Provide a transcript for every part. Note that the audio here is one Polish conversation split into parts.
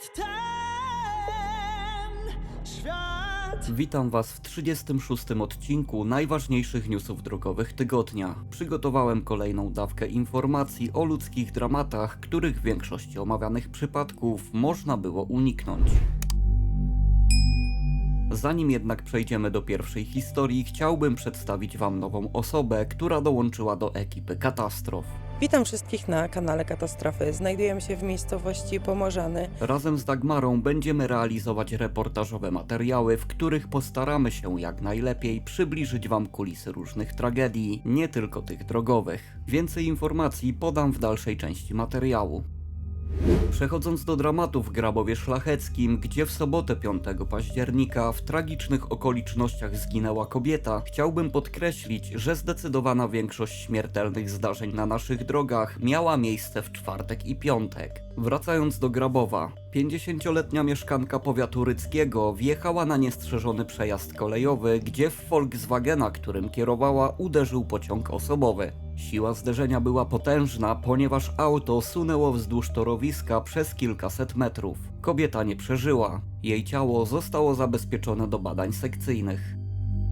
jest ten świat. Witam Was w 36 odcinku najważniejszych newsów drogowych tygodnia. Przygotowałem kolejną dawkę informacji o ludzkich dramatach, których w większości omawianych przypadków można było uniknąć. Zanim jednak przejdziemy do pierwszej historii, chciałbym przedstawić Wam nową osobę, która dołączyła do ekipy katastrof. Witam wszystkich na kanale Katastrofy. Znajdujemy się w miejscowości Pomorzany. Razem z Dagmarą będziemy realizować reportażowe materiały, w których postaramy się jak najlepiej przybliżyć Wam kulisy różnych tragedii, nie tylko tych drogowych. Więcej informacji podam w dalszej części materiału. Przechodząc do dramatu w Grabowie Szlacheckim, gdzie w sobotę 5 października w tragicznych okolicznościach zginęła kobieta, chciałbym podkreślić, że zdecydowana większość śmiertelnych zdarzeń na naszych drogach miała miejsce w czwartek i piątek. Wracając do Grabowa, 50-letnia mieszkanka powiatu ryckiego wjechała na niestrzeżony przejazd kolejowy, gdzie w Volkswagena, którym kierowała, uderzył pociąg osobowy. Siła zderzenia była potężna, ponieważ auto sunęło wzdłuż torowiska przez kilkaset metrów. Kobieta nie przeżyła. Jej ciało zostało zabezpieczone do badań sekcyjnych.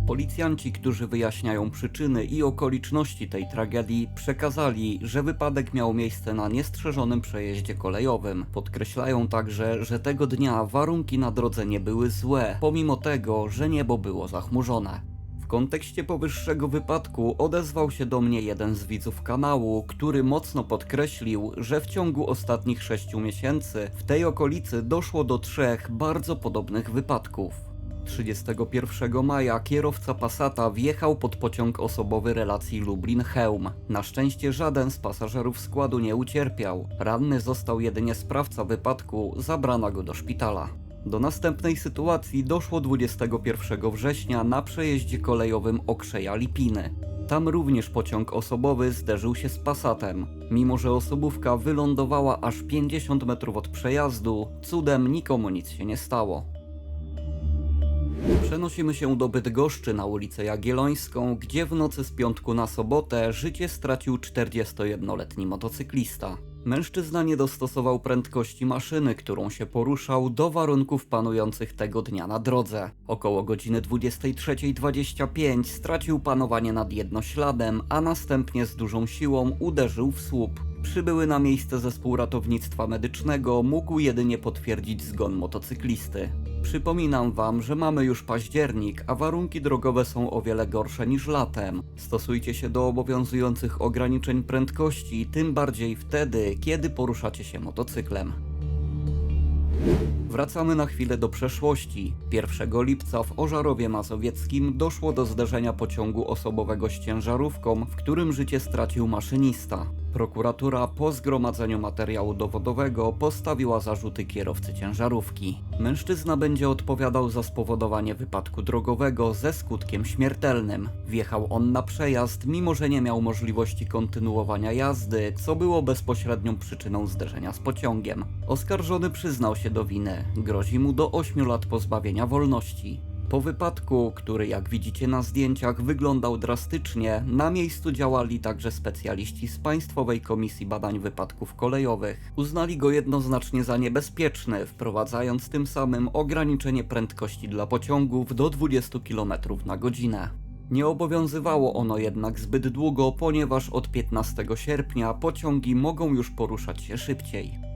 Policjanci, którzy wyjaśniają przyczyny i okoliczności tej tragedii, przekazali, że wypadek miał miejsce na niestrzeżonym przejeździe kolejowym. Podkreślają także, że tego dnia warunki na drodze nie były złe, pomimo tego, że niebo było zachmurzone. Kontekście powyższego wypadku odezwał się do mnie jeden z widzów kanału, który mocno podkreślił, że w ciągu ostatnich sześciu miesięcy w tej okolicy doszło do trzech bardzo podobnych wypadków. 31 maja kierowca Passata wjechał pod pociąg osobowy relacji Lublin-Chełm. Na szczęście żaden z pasażerów składu nie ucierpiał. Ranny został jedynie sprawca wypadku, zabrano go do szpitala. Do następnej sytuacji doszło 21 września na przejeździe kolejowym Okrzeja Lipiny. Tam również pociąg osobowy zderzył się z Passatem. Mimo, że osobówka wylądowała aż 50 metrów od przejazdu, cudem nikomu nic się nie stało. Przenosimy się do Bydgoszczy na ulicę Jagiellońską, gdzie w nocy z piątku na sobotę życie stracił 41-letni motocyklista. Mężczyzna nie dostosował prędkości maszyny, którą się poruszał, do warunków panujących tego dnia na drodze. Około godziny 23.25 stracił panowanie nad jednośladem, a następnie z dużą siłą uderzył w słup. Przybyły na miejsce zespół ratownictwa medycznego mógł jedynie potwierdzić zgon motocyklisty. Przypominam Wam, że mamy już październik, a warunki drogowe są o wiele gorsze niż latem. Stosujcie się do obowiązujących ograniczeń prędkości, tym bardziej wtedy, kiedy poruszacie się motocyklem. Wracamy na chwilę do przeszłości. 1 lipca w Ożarowie Mazowieckim doszło do zderzenia pociągu osobowego z ciężarówką, w którym życie stracił maszynista. Prokuratura po zgromadzeniu materiału dowodowego postawiła zarzuty kierowcy ciężarówki. Mężczyzna będzie odpowiadał za spowodowanie wypadku drogowego ze skutkiem śmiertelnym. Wjechał on na przejazd, mimo że nie miał możliwości kontynuowania jazdy, co było bezpośrednią przyczyną zderzenia z pociągiem. Oskarżony przyznał się do winy. Grozi mu do 8 lat pozbawienia wolności. Po wypadku, który jak widzicie na zdjęciach wyglądał drastycznie, na miejscu działali także specjaliści z Państwowej Komisji Badań Wypadków Kolejowych. Uznali go jednoznacznie za niebezpieczny, wprowadzając tym samym ograniczenie prędkości dla pociągów do 20 km na godzinę. Nie obowiązywało ono jednak zbyt długo, ponieważ od 15 sierpnia pociągi mogą już poruszać się szybciej.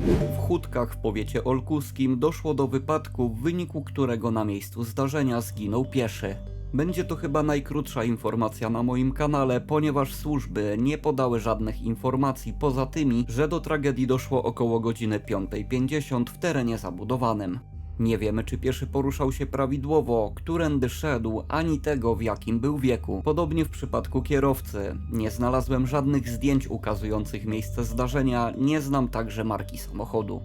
W Chudkach w powiecie olkuskim doszło do wypadku, w wyniku którego na miejscu zdarzenia zginął pieszy. Będzie to chyba najkrótsza informacja na moim kanale, ponieważ służby nie podały żadnych informacji poza tymi, że do tragedii doszło około godziny 5.50 w terenie zabudowanym. Nie wiemy, czy pieszy poruszał się prawidłowo, którędy szedł, ani tego, w jakim był wieku. Podobnie w przypadku kierowcy. Nie znalazłem żadnych zdjęć ukazujących miejsce zdarzenia, nie znam także marki samochodu.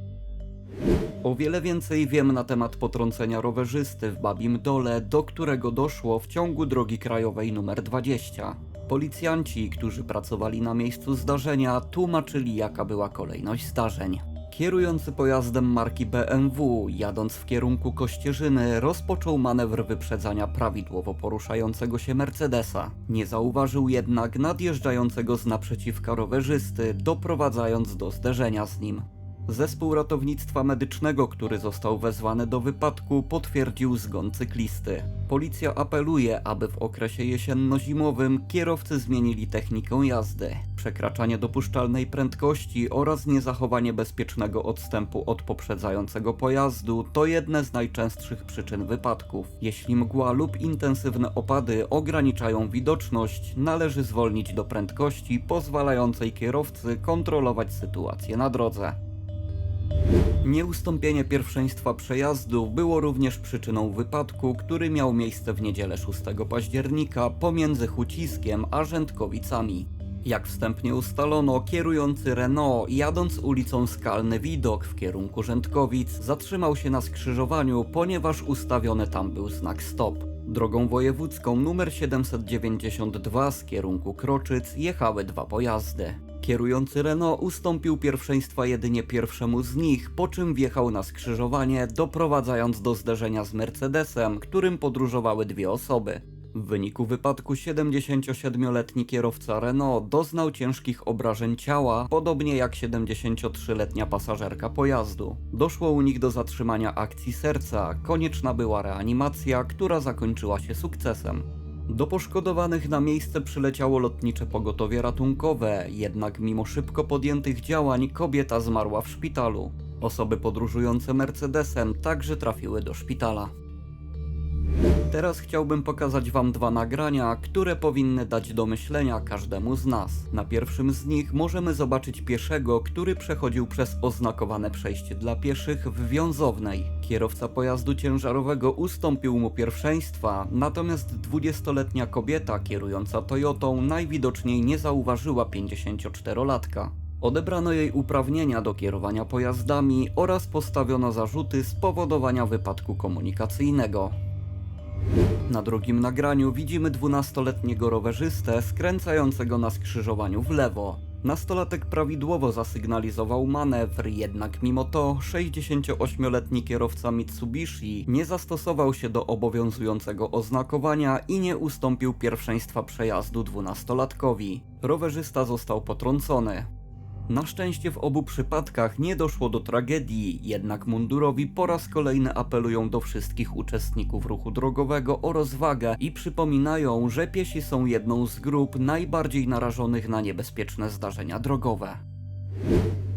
O wiele więcej wiem na temat potrącenia rowerzysty w Babim Dole, do którego doszło w ciągu drogi krajowej nr 20. Policjanci, którzy pracowali na miejscu zdarzenia, tłumaczyli jaka była kolejność zdarzeń. Kierujący pojazdem marki BMW, jadąc w kierunku Kościerzyny, rozpoczął manewr wyprzedzania prawidłowo poruszającego się Mercedesa. Nie zauważył jednak nadjeżdżającego z naprzeciwka rowerzysty, doprowadzając do zderzenia z nim. Zespół ratownictwa medycznego, który został wezwany do wypadku, potwierdził zgon cyklisty. Policja apeluje, aby w okresie jesienno-zimowym kierowcy zmienili technikę jazdy. Przekraczanie dopuszczalnej prędkości oraz niezachowanie bezpiecznego odstępu od poprzedzającego pojazdu to jedne z najczęstszych przyczyn wypadków. Jeśli mgła lub intensywne opady ograniczają widoczność, należy zwolnić do prędkości pozwalającej kierowcy kontrolować sytuację na drodze. Nieustąpienie pierwszeństwa przejazdu było również przyczyną wypadku, który miał miejsce w niedzielę 6 października pomiędzy Huciskiem a Rzędkowicami. Jak wstępnie ustalono, kierujący Renault, jadąc ulicą Skalny Widok w kierunku Rzędkowic, zatrzymał się na skrzyżowaniu, ponieważ ustawiony tam był znak stop. Drogą wojewódzką numer 792 z kierunku Kroczyc jechały dwa pojazdy. Kierujący Renault ustąpił pierwszeństwa jedynie pierwszemu z nich, po czym wjechał na skrzyżowanie, doprowadzając do zderzenia z Mercedesem, którym podróżowały dwie osoby. W wyniku wypadku 77-letni kierowca Renault doznał ciężkich obrażeń ciała, podobnie jak 73-letnia pasażerka pojazdu. Doszło u nich do zatrzymania akcji serca, konieczna była reanimacja, która zakończyła się sukcesem. Do poszkodowanych na miejsce przyleciało lotnicze pogotowie ratunkowe, jednak mimo szybko podjętych działań kobieta zmarła w szpitalu. Osoby podróżujące Mercedesem także trafiły do szpitala. Teraz chciałbym pokazać Wam dwa nagrania, które powinny dać do myślenia każdemu z nas. Na pierwszym z nich możemy zobaczyć pieszego, który przechodził przez oznakowane przejście dla pieszych w Wiązownej. Kierowca pojazdu ciężarowego ustąpił mu pierwszeństwa, natomiast 20-letnia kobieta kierująca Toyotą najwidoczniej nie zauważyła 54-latka. Odebrano jej uprawnienia do kierowania pojazdami oraz postawiono zarzuty spowodowania wypadku komunikacyjnego. Na drugim nagraniu widzimy 12-letniego rowerzystę skręcającego na skrzyżowaniu w lewo. Nastolatek prawidłowo zasygnalizował manewr, jednak mimo to 68-letni kierowca Mitsubishi nie zastosował się do obowiązującego oznakowania i nie ustąpił pierwszeństwa przejazdu 12-latkowi. Rowerzysta został potrącony. Na szczęście w obu przypadkach nie doszło do tragedii, jednak mundurowi po raz kolejny apelują do wszystkich uczestników ruchu drogowego o rozwagę i przypominają, że piesi są jedną z grup najbardziej narażonych na niebezpieczne zdarzenia drogowe.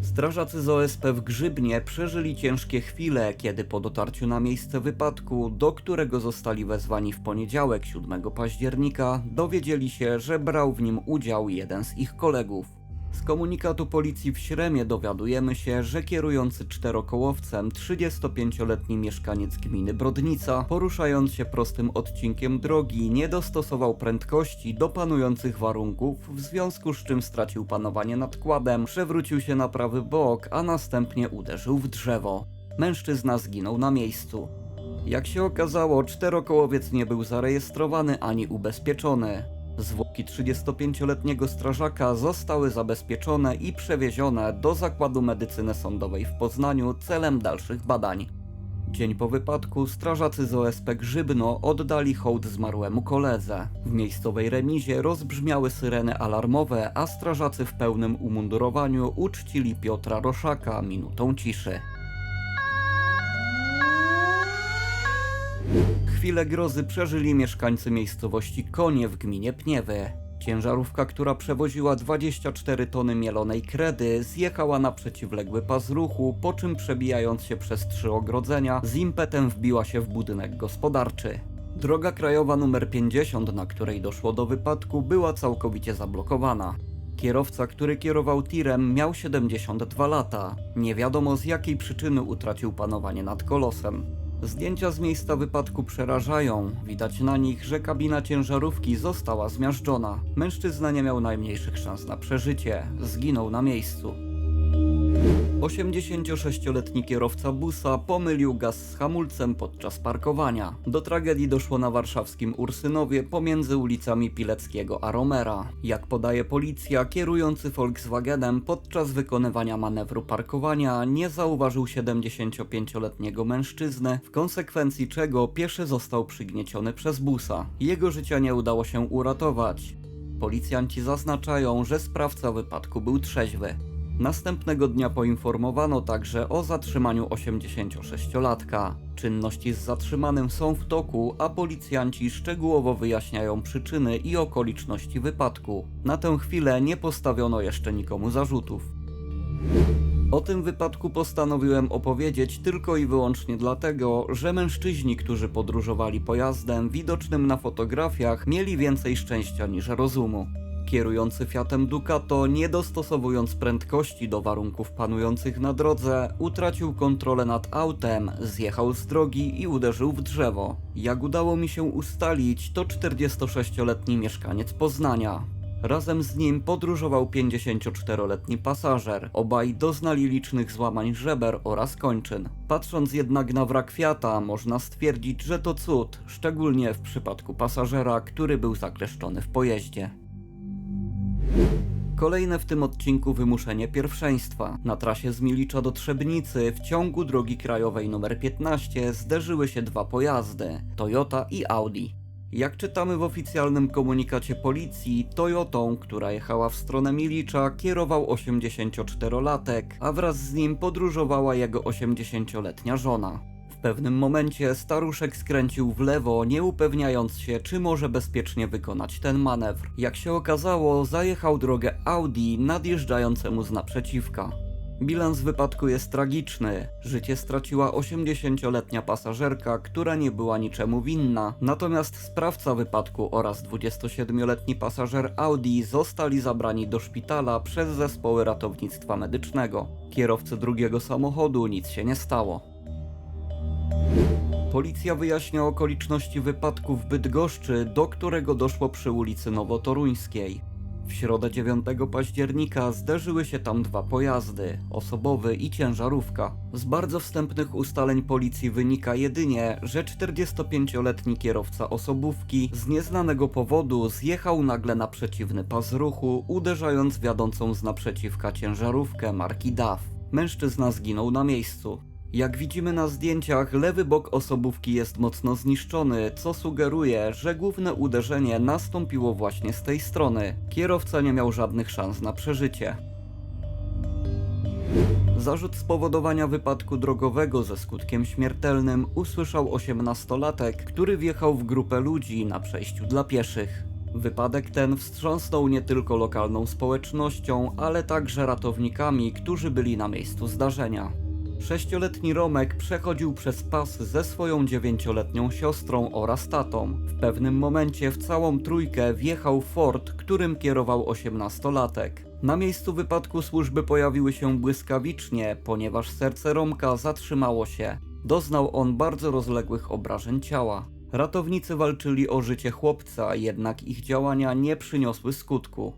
Strażacy z OSP w Grzybnie przeżyli ciężkie chwile, kiedy po dotarciu na miejsce wypadku, do którego zostali wezwani w poniedziałek 7 października, dowiedzieli się, że brał w nim udział jeden z ich kolegów. Z komunikatu policji w Śremie dowiadujemy się, że kierujący czterokołowcem 35-letni mieszkaniec gminy Brodnica, poruszając się prostym odcinkiem drogi, nie dostosował prędkości do panujących warunków, w związku z czym stracił panowanie nad kładem, przewrócił się na prawy bok, a następnie uderzył w drzewo. Mężczyzna zginął na miejscu. Jak się okazało, czterokołowiec nie był zarejestrowany ani ubezpieczony. Zwłoki 35-letniego strażaka zostały zabezpieczone i przewiezione do Zakładu Medycyny Sądowej w Poznaniu celem dalszych badań. Dzień po wypadku strażacy z OSP Grzybno oddali hołd zmarłemu koledze. W miejscowej remizie rozbrzmiały syreny alarmowe, a strażacy w pełnym umundurowaniu uczcili Piotra Roszaka minutą ciszy. Chwilę grozy przeżyli mieszkańcy miejscowości Konie w gminie Pniewy. Ciężarówka, która przewoziła 24 tony mielonej kredy, zjechała na przeciwległy pas ruchu, po czym przebijając się przez trzy ogrodzenia, z impetem wbiła się w budynek gospodarczy. Droga krajowa numer 50, na której doszło do wypadku, była całkowicie zablokowana. Kierowca, który kierował tirem, miał 72 lata. Nie wiadomo z jakiej przyczyny utracił panowanie nad kolosem. Zdjęcia z miejsca wypadku przerażają. Widać na nich, że kabina ciężarówki została zmiażdżona. Mężczyzna nie miał najmniejszych szans na przeżycie. Zginął na miejscu. 86-letni kierowca busa pomylił gaz z hamulcem podczas parkowania. Do tragedii doszło na warszawskim Ursynowie pomiędzy ulicami Pileckiego a Romera. Jak podaje policja, kierujący Volkswagenem podczas wykonywania manewru parkowania nie zauważył 75-letniego mężczyznę, w konsekwencji czego pieszy został przygnieciony przez busa. Jego życia nie udało się uratować. Policjanci zaznaczają, że sprawca wypadku był trzeźwy. Następnego dnia poinformowano także o zatrzymaniu 86-latka. Czynności z zatrzymanym są w toku, a policjanci szczegółowo wyjaśniają przyczyny i okoliczności wypadku. Na tę chwilę nie postawiono jeszcze nikomu zarzutów. O tym wypadku postanowiłem opowiedzieć tylko i wyłącznie dlatego, że mężczyźni, którzy podróżowali pojazdem widocznym na fotografiach, mieli więcej szczęścia niż rozumu. Kierujący Fiatem Ducato, nie dostosowując prędkości do warunków panujących na drodze, utracił kontrolę nad autem, zjechał z drogi i uderzył w drzewo. Jak udało mi się ustalić, to 46-letni mieszkaniec Poznania. Razem z nim podróżował 54-letni pasażer. Obaj doznali licznych złamań żeber oraz kończyn. Patrząc jednak na wrak Fiata, można stwierdzić, że to cud, szczególnie w przypadku pasażera, który był zakleszczony w pojeździe. Kolejne w tym odcinku wymuszenie pierwszeństwa. Na trasie z Milicza do Trzebnicy w ciągu drogi krajowej nr 15 zderzyły się dwa pojazdy Toyota i Audi. Jak czytamy w oficjalnym komunikacie policji, Toyotą, która jechała w stronę Milicza, kierował 84-latek, a wraz z nim podróżowała jego 80-letnia żona. Pewnym momencie staruszek skręcił w lewo, nie upewniając się, czy może bezpiecznie wykonać ten manewr. Jak się okazało, zajechał drogę Audi nadjeżdżającemu z naprzeciwka. Bilans wypadku jest tragiczny. Życie straciła 80-letnia pasażerka, która nie była niczemu winna, natomiast sprawca wypadku oraz 27-letni pasażer Audi zostali zabrani do szpitala przez zespoły ratownictwa medycznego. Kierowcy drugiego samochodu nic się nie stało. Policja wyjaśnia okoliczności wypadku w Bydgoszczy, do którego doszło przy ulicy Nowotoruńskiej. W środę 9 października zderzyły się tam dwa pojazdy, osobowy i ciężarówka. Z bardzo wstępnych ustaleń policji wynika jedynie, że 45-letni kierowca osobówki z nieznanego powodu zjechał nagle na przeciwny pas ruchu, uderzając wiodącą z naprzeciwka ciężarówkę marki DAF. Mężczyzna zginął na miejscu. Jak widzimy na zdjęciach, lewy bok osobówki jest mocno zniszczony, co sugeruje, że główne uderzenie nastąpiło właśnie z tej strony. Kierowca nie miał żadnych szans na przeżycie. Zarzut spowodowania wypadku drogowego ze skutkiem śmiertelnym usłyszał 18-latek, który wjechał w grupę ludzi na przejściu dla pieszych. Wypadek ten wstrząsnął nie tylko lokalną społecznością, ale także ratownikami, którzy byli na miejscu zdarzenia. Sześcioletni Romek przechodził przez pas ze swoją dziewięcioletnią siostrą oraz tatą. W pewnym momencie w całą trójkę wjechał Ford, którym kierował osiemnastolatek. Na miejscu wypadku służby pojawiły się błyskawicznie, ponieważ serce Romka zatrzymało się. Doznał on bardzo rozległych obrażeń ciała. Ratownicy walczyli o życie chłopca, jednak ich działania nie przyniosły skutku.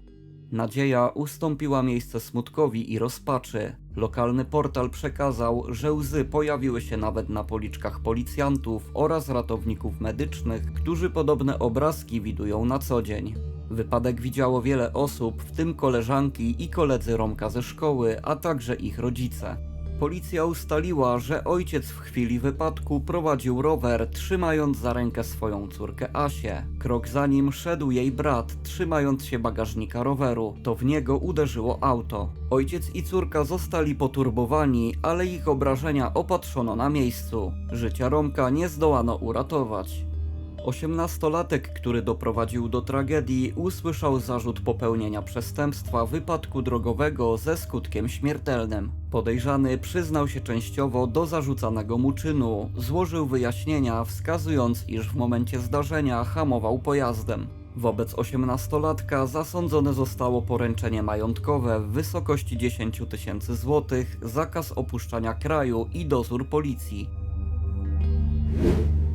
Nadzieja ustąpiła miejsce smutkowi i rozpaczy. Lokalny portal przekazał, że łzy pojawiły się nawet na policzkach policjantów oraz ratowników medycznych, którzy podobne obrazki widują na co dzień. Wypadek widziało wiele osób, w tym koleżanki i koledzy Romka ze szkoły, a także ich rodzice. Policja ustaliła, że ojciec w chwili wypadku prowadził rower, trzymając za rękę swoją córkę Asię. Krok za nim szedł jej brat, trzymając się bagażnika roweru. To w niego uderzyło auto. Ojciec i córka zostali poturbowani, ale ich obrażenia opatrzono na miejscu. Życia Romka nie zdołano uratować. Osiemnastolatek, który doprowadził do tragedii, usłyszał zarzut popełnienia przestępstwa wypadku drogowego ze skutkiem śmiertelnym. Podejrzany przyznał się częściowo do zarzucanego mu czynu, złożył wyjaśnienia, wskazując, iż w momencie zdarzenia hamował pojazdem. Wobec osiemnastolatka zasądzone zostało poręczenie majątkowe w wysokości 10 tysięcy złotych, zakaz opuszczania kraju i dozór policji.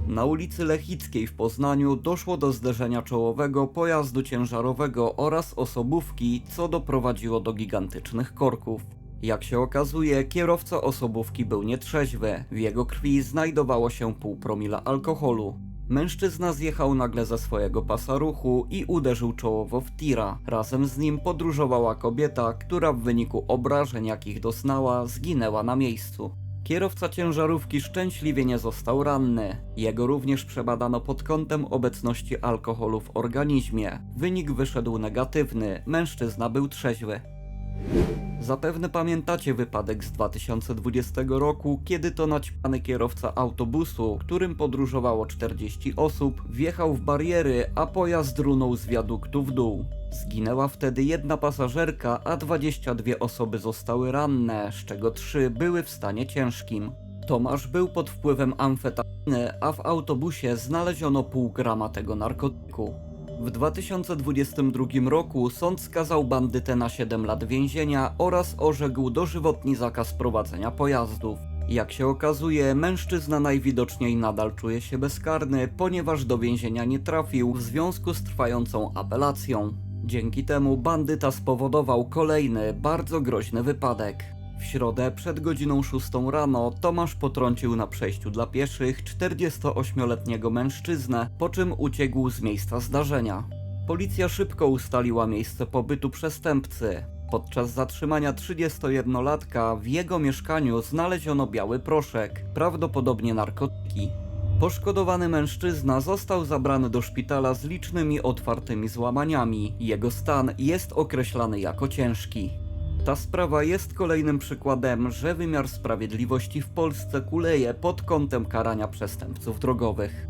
Na ulicy Lechickiej w Poznaniu doszło do zderzenia czołowego pojazdu ciężarowego oraz osobówki, co doprowadziło do gigantycznych korków. Jak się okazuje, kierowca osobówki był nietrzeźwy, w jego krwi znajdowało się pół promila alkoholu. Mężczyzna zjechał nagle ze swojego pasa ruchu i uderzył czołowo w tira. Razem z nim podróżowała kobieta, która w wyniku obrażeń jakich doznała, zginęła na miejscu. Kierowca ciężarówki szczęśliwie nie został ranny. Jego również przebadano pod kątem obecności alkoholu w organizmie. Wynik wyszedł negatywny, mężczyzna był trzeźwy. Zapewne pamiętacie wypadek z 2020 roku, kiedy to naćpany kierowca autobusu, którym podróżowało 40 osób, wjechał w bariery, a pojazd runął z wiaduktu w dół. Zginęła wtedy jedna pasażerka, a 22 osoby zostały ranne, z czego 3 były w stanie ciężkim. Tomasz był pod wpływem amfetaminy, a w autobusie znaleziono pół grama tego narkotyku. W 2022 roku sąd skazał bandytę na 7 lat więzienia oraz orzekł dożywotni zakaz prowadzenia pojazdów. Jak się okazuje, mężczyzna najwidoczniej nadal czuje się bezkarny, ponieważ do więzienia nie trafił w związku z trwającą apelacją. Dzięki temu bandyta spowodował kolejny, bardzo groźny wypadek. W środę przed godziną 6 rano Tomasz potrącił na przejściu dla pieszych 48-letniego mężczyznę, po czym uciekł z miejsca zdarzenia. Policja szybko ustaliła miejsce pobytu przestępcy. Podczas zatrzymania 31-latka w jego mieszkaniu znaleziono biały proszek, prawdopodobnie narkotyki. Poszkodowany mężczyzna został zabrany do szpitala z licznymi otwartymi złamaniami. Jego stan jest określany jako ciężki. Ta sprawa jest kolejnym przykładem, że wymiar sprawiedliwości w Polsce kuleje pod kątem karania przestępców drogowych.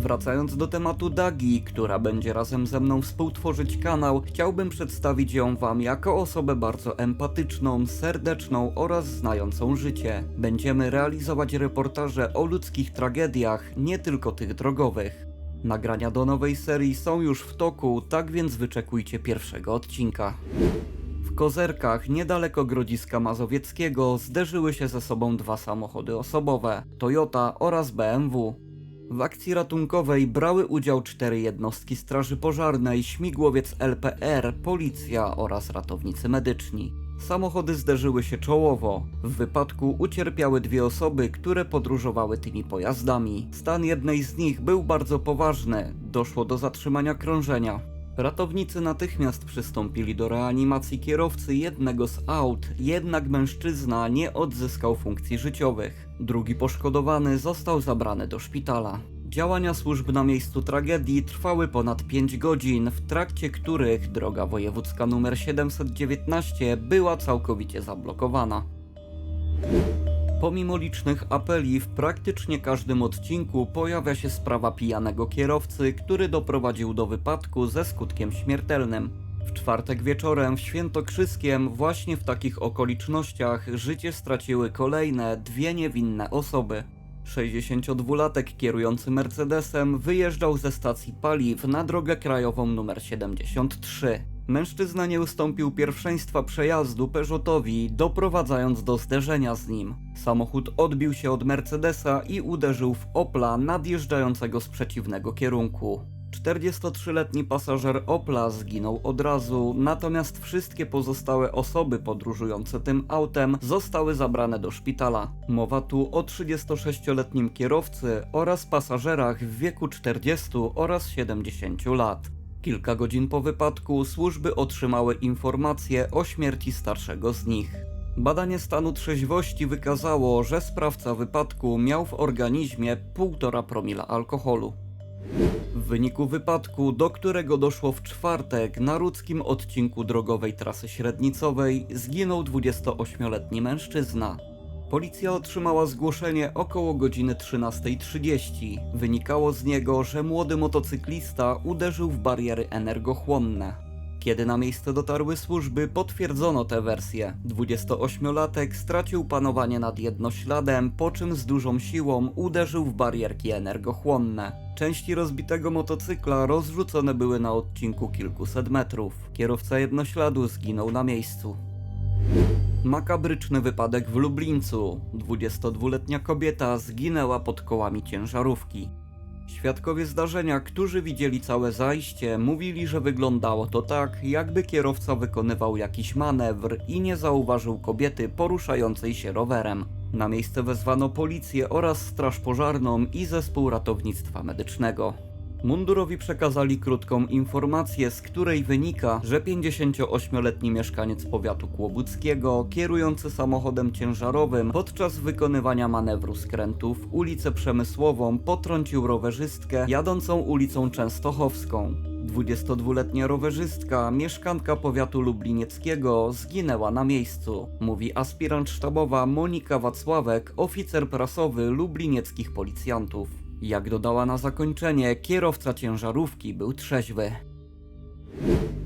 Wracając do tematu Dagi, która będzie razem ze mną współtworzyć kanał, chciałbym przedstawić ją Wam jako osobę bardzo empatyczną, serdeczną oraz znającą życie. Będziemy realizować reportaże o ludzkich tragediach, nie tylko tych drogowych. Nagrania do nowej serii są już w toku, tak więc wyczekujcie pierwszego odcinka. W Kozerkach, niedaleko Grodziska Mazowieckiego, zderzyły się ze sobą dwa samochody osobowe Toyota oraz BMW. W akcji ratunkowej brały udział cztery jednostki Straży Pożarnej, śmigłowiec LPR, policja oraz ratownicy medyczni. Samochody zderzyły się czołowo. W wypadku ucierpiały dwie osoby, które podróżowały tymi pojazdami. Stan jednej z nich był bardzo poważny. Doszło do zatrzymania krążenia. Ratownicy natychmiast przystąpili do reanimacji kierowcy jednego z aut, jednak mężczyzna nie odzyskał funkcji życiowych. Drugi poszkodowany został zabrany do szpitala. Działania służb na miejscu tragedii trwały ponad 5 godzin, w trakcie których droga wojewódzka nr 719 była całkowicie zablokowana. Pomimo licznych apeli, w praktycznie każdym odcinku pojawia się sprawa pijanego kierowcy, który doprowadził do wypadku ze skutkiem śmiertelnym. W czwartek wieczorem w Świętokrzyskiem właśnie w takich okolicznościach życie straciły kolejne dwie niewinne osoby. 62-latek kierujący Mercedesem wyjeżdżał ze stacji paliw na drogę krajową nr 73. Mężczyzna nie ustąpił pierwszeństwa przejazdu Peugeotowi, doprowadzając do zderzenia z nim. Samochód odbił się od Mercedesa i uderzył w Opla nadjeżdżającego z przeciwnego kierunku. 43-letni pasażer Opla zginął od razu, natomiast wszystkie pozostałe osoby podróżujące tym autem zostały zabrane do szpitala. Mowa tu o 36-letnim kierowcy oraz pasażerach w wieku 40 oraz 70 lat. Kilka godzin po wypadku służby otrzymały informację o śmierci starszego z nich. Badanie stanu trzeźwości wykazało, że sprawca wypadku miał w organizmie 1,5 promila alkoholu. W wyniku wypadku, do którego doszło w czwartek na ludzkim odcinku drogowej trasy średnicowej, zginął 28-letni mężczyzna. Policja otrzymała zgłoszenie około godziny 13.30. Wynikało z niego, że młody motocyklista uderzył w bariery energochłonne. Kiedy na miejsce dotarły służby, potwierdzono tę wersję. 28-latek stracił panowanie nad jednośladem, po czym z dużą siłą uderzył w barierki energochłonne. Części rozbitego motocykla rozrzucone były na odcinku kilkuset metrów. Kierowca jednośladu zginął na miejscu. Makabryczny wypadek w Lublińcu. 22-letnia kobieta zginęła pod kołami ciężarówki. Świadkowie zdarzenia, którzy widzieli całe zajście, mówili, że wyglądało to tak, jakby kierowca wykonywał jakiś manewr i nie zauważył kobiety poruszającej się rowerem. Na miejsce wezwano policję oraz straż pożarną i zespół ratownictwa medycznego. Mundurowi przekazali krótką informację, z której wynika, że 58-letni mieszkaniec powiatu kłobuckiego, kierujący samochodem ciężarowym, podczas wykonywania manewru skrętu w ulicę Przemysłową potrącił rowerzystkę jadącą ulicą Częstochowską. 22-letnia rowerzystka, mieszkanka powiatu lublinieckiego, zginęła na miejscu, mówi aspirant sztabowa Monika Wacławek, oficer prasowy lublinieckich policjantów. Jak dodała na zakończenie, kierowca ciężarówki był trzeźwy.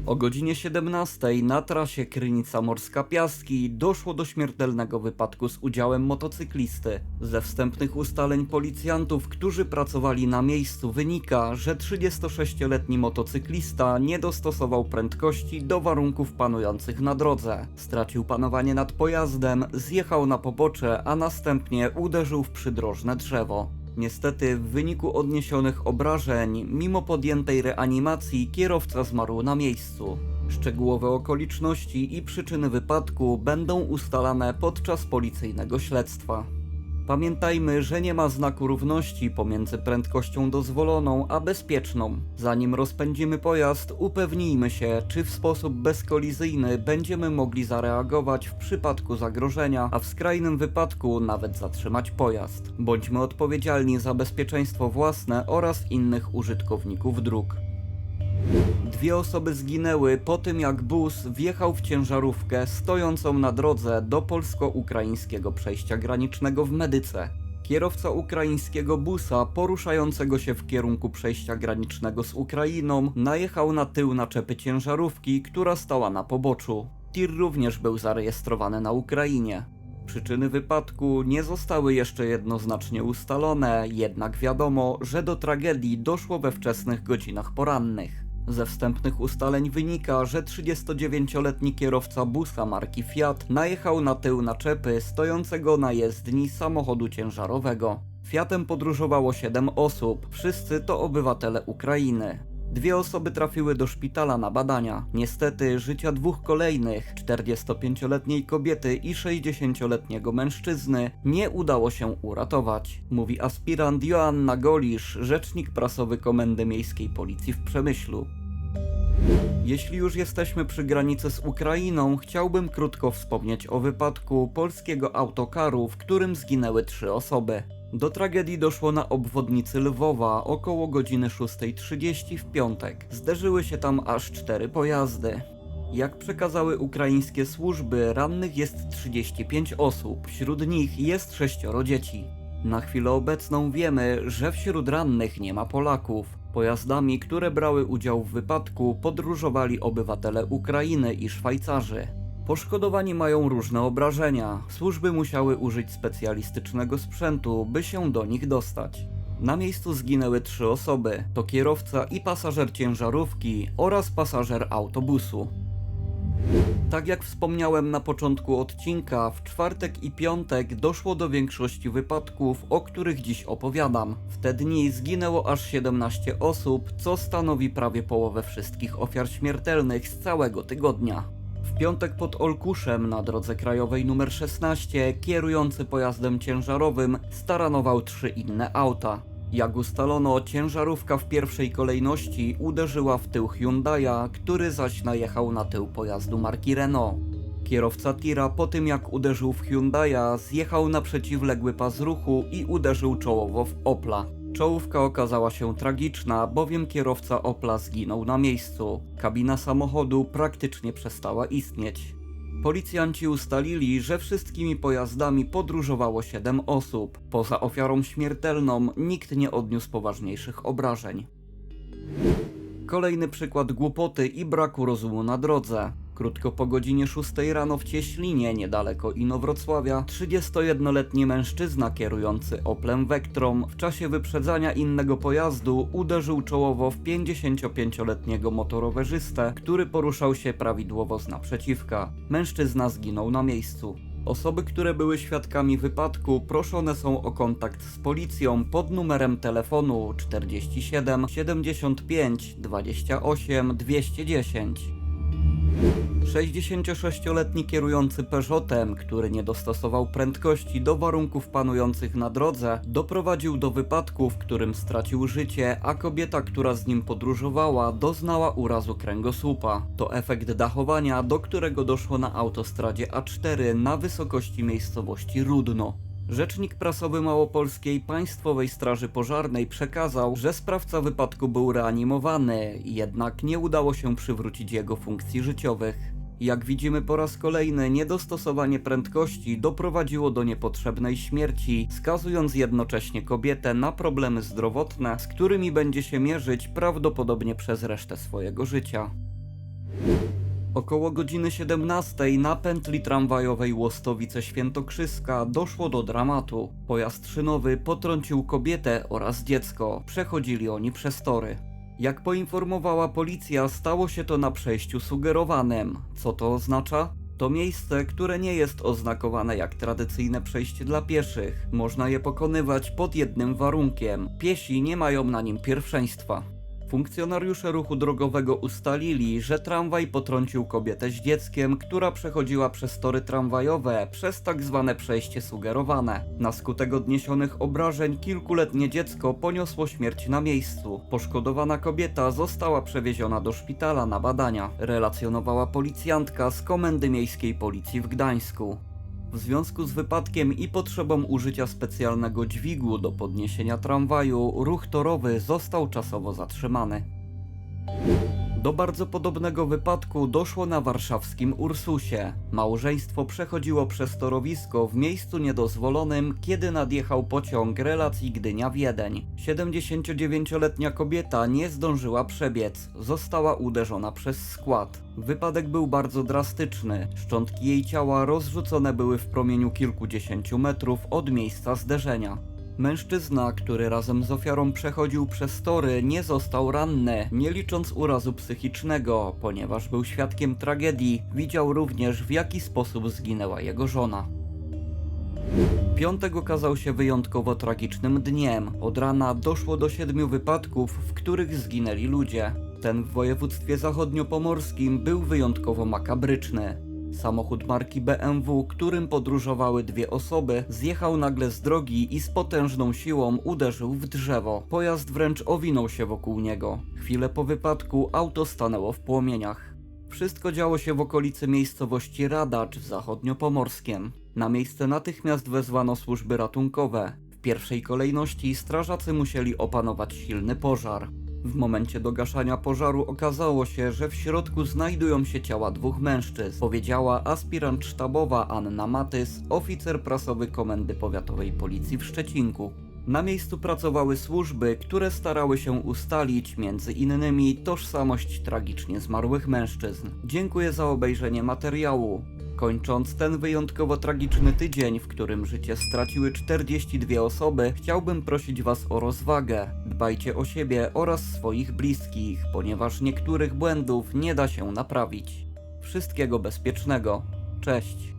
O godzinie 17 na trasie Krynica Morska Piaski doszło do śmiertelnego wypadku z udziałem motocyklisty. Ze wstępnych ustaleń policjantów, którzy pracowali na miejscu, wynika, że 36-letni motocyklista nie dostosował prędkości do warunków panujących na drodze. Stracił panowanie nad pojazdem, zjechał na pobocze, a następnie uderzył w przydrożne drzewo. Niestety, w wyniku odniesionych obrażeń, mimo podjętej reanimacji, kierowca zmarł na miejscu. Szczegółowe okoliczności i przyczyny wypadku będą ustalane podczas policyjnego śledztwa. Pamiętajmy, że nie ma znaku równości pomiędzy prędkością dozwoloną a bezpieczną. Zanim rozpędzimy pojazd, upewnijmy się, czy w sposób bezkolizyjny będziemy mogli zareagować w przypadku zagrożenia, a w skrajnym wypadku nawet zatrzymać pojazd. Bądźmy odpowiedzialni za bezpieczeństwo własne oraz innych użytkowników dróg. Dwie osoby zginęły po tym, jak bus wjechał w ciężarówkę stojącą na drodze do polsko-ukraińskiego przejścia granicznego w Medyce. Kierowca ukraińskiego busa, poruszającego się w kierunku przejścia granicznego z Ukrainą, najechał na tył naczepy ciężarówki, która stała na poboczu. Tir również był zarejestrowany na Ukrainie. Przyczyny wypadku nie zostały jeszcze jednoznacznie ustalone, jednak wiadomo, że do tragedii doszło we wczesnych godzinach porannych. Ze wstępnych ustaleń wynika, że 39-letni kierowca busa marki Fiat najechał na tył naczepy stojącego na jezdni samochodu ciężarowego. Fiatem podróżowało 7 osób, wszyscy to obywatele Ukrainy. Dwie osoby trafiły do szpitala na badania. Niestety życia dwóch kolejnych, 45-letniej kobiety i 60-letniego mężczyzny, nie udało się uratować, mówi aspirant Joanna Golisz, rzecznik prasowy Komendy Miejskiej Policji w Przemyślu. Jeśli już jesteśmy przy granicy z Ukrainą, chciałbym krótko wspomnieć o wypadku polskiego autokaru, w którym zginęły trzy osoby. Do tragedii doszło na obwodnicy Lwowa około godziny 6.30 w piątek. Zderzyły się tam aż cztery pojazdy. Jak przekazały ukraińskie służby, rannych jest 35 osób, wśród nich jest sześcioro dzieci. Na chwilę obecną wiemy, że wśród rannych nie ma Polaków. Pojazdami, które brały udział w wypadku, podróżowali obywatele Ukrainy i Szwajcarzy. Poszkodowani mają różne obrażenia. Służby musiały użyć specjalistycznego sprzętu, by się do nich dostać. Na miejscu zginęły trzy osoby: to kierowca i pasażer ciężarówki oraz pasażer autobusu. Tak jak wspomniałem na początku odcinka, w czwartek i piątek doszło do większości wypadków, o których dziś opowiadam. W te dni zginęło aż 17 osób, co stanowi prawie połowę wszystkich ofiar śmiertelnych z całego tygodnia. W piątek pod Olkuszem na drodze krajowej nr 16 kierujący pojazdem ciężarowym staranował trzy inne auta. Jak ustalono, ciężarówka w pierwszej kolejności uderzyła w tył Hyundai'a, który zaś najechał na tył pojazdu marki Renault. Kierowca tira po tym jak uderzył w Hyundai'a zjechał na przeciwległy pas ruchu i uderzył czołowo w Opla. Czołówka okazała się tragiczna, bowiem kierowca Opla zginął na miejscu. Kabina samochodu praktycznie przestała istnieć. Policjanci ustalili, że wszystkimi pojazdami podróżowało 7 osób. Poza ofiarą śmiertelną nikt nie odniósł poważniejszych obrażeń. Kolejny przykład głupoty i braku rozumu na drodze. Krótko po godzinie 6 rano w Cieślinie, niedaleko Inowrocławia, 31-letni mężczyzna kierujący Oplem Vectrom w czasie wyprzedzania innego pojazdu uderzył czołowo w 55-letniego motorowerzystę, który poruszał się prawidłowo z naprzeciwka. Mężczyzna zginął na miejscu. Osoby, które były świadkami wypadku, proszone są o kontakt z policją pod numerem telefonu 47 75 28 210. 66-letni kierujący Peugeotem, który nie dostosował prędkości do warunków panujących na drodze, doprowadził do wypadku, w którym stracił życie, a kobieta, która z nim podróżowała, doznała urazu kręgosłupa. To efekt dachowania, do którego doszło na autostradzie A4 na wysokości miejscowości Rudno. Rzecznik prasowy Małopolskiej Państwowej Straży Pożarnej przekazał, że sprawca wypadku był reanimowany, jednak nie udało się przywrócić jego funkcji życiowych. Jak widzimy po raz kolejny, niedostosowanie prędkości doprowadziło do niepotrzebnej śmierci, skazując jednocześnie kobietę na problemy zdrowotne, z którymi będzie się mierzyć prawdopodobnie przez resztę swojego życia. Około godziny 17 na pętli tramwajowej Łostowice Świętokrzyska doszło do dramatu. Pojazd szynowy potrącił kobietę oraz dziecko. Przechodzili oni przez tory. Jak poinformowała policja, stało się to na przejściu sugerowanym. Co to oznacza? To miejsce, które nie jest oznakowane jak tradycyjne przejście dla pieszych. Można je pokonywać pod jednym warunkiem: piesi nie mają na nim pierwszeństwa. Funkcjonariusze ruchu drogowego ustalili, że tramwaj potrącił kobietę z dzieckiem, która przechodziła przez tory tramwajowe przez tak zwane przejście sugerowane. Na skutek odniesionych obrażeń kilkuletnie dziecko poniosło śmierć na miejscu. Poszkodowana kobieta została przewieziona do szpitala na badania, relacjonowała policjantka z Komendy Miejskiej Policji w Gdańsku. W związku z wypadkiem i potrzebą użycia specjalnego dźwigu do podniesienia tramwaju, ruch torowy został czasowo zatrzymany. Do bardzo podobnego wypadku doszło na warszawskim Ursusie. Małżeństwo przechodziło przez torowisko w miejscu niedozwolonym, kiedy nadjechał pociąg relacji Gdynia-Wiedeń. 79-letnia kobieta nie zdążyła przebiec, została uderzona przez skład. Wypadek był bardzo drastyczny. Szczątki jej ciała rozrzucone były w promieniu kilkudziesięciu metrów od miejsca zderzenia. Mężczyzna, który razem z ofiarą przechodził przez tory, nie został ranny, nie licząc urazu psychicznego, ponieważ był świadkiem tragedii, widział również w jaki sposób zginęła jego żona. Piątek okazał się wyjątkowo tragicznym dniem. Od rana doszło do siedmiu wypadków, w których zginęli ludzie. Ten w województwie zachodniopomorskim był wyjątkowo makabryczny. Samochód marki BMW, którym podróżowały dwie osoby, zjechał nagle z drogi i z potężną siłą uderzył w drzewo. Pojazd wręcz owinął się wokół niego. Chwilę po wypadku auto stanęło w płomieniach. Wszystko działo się w okolicy miejscowości Radacz w zachodniopomorskiem. Na miejsce natychmiast wezwano służby ratunkowe. W pierwszej kolejności strażacy musieli opanować silny pożar. W momencie dogaszania pożaru okazało się, że w środku znajdują się ciała dwóch mężczyzn, powiedziała aspirant sztabowa Anna Matys, oficer prasowy Komendy Powiatowej Policji w Szczecinku. Na miejscu pracowały służby, które starały się ustalić między innymi tożsamość tragicznie zmarłych mężczyzn. Dziękuję za obejrzenie materiału. Kończąc ten wyjątkowo tragiczny tydzień, w którym życie straciły 42 osoby, chciałbym prosić Was o rozwagę. Dbajcie o siebie oraz swoich bliskich, ponieważ niektórych błędów nie da się naprawić. Wszystkiego bezpiecznego. Cześć.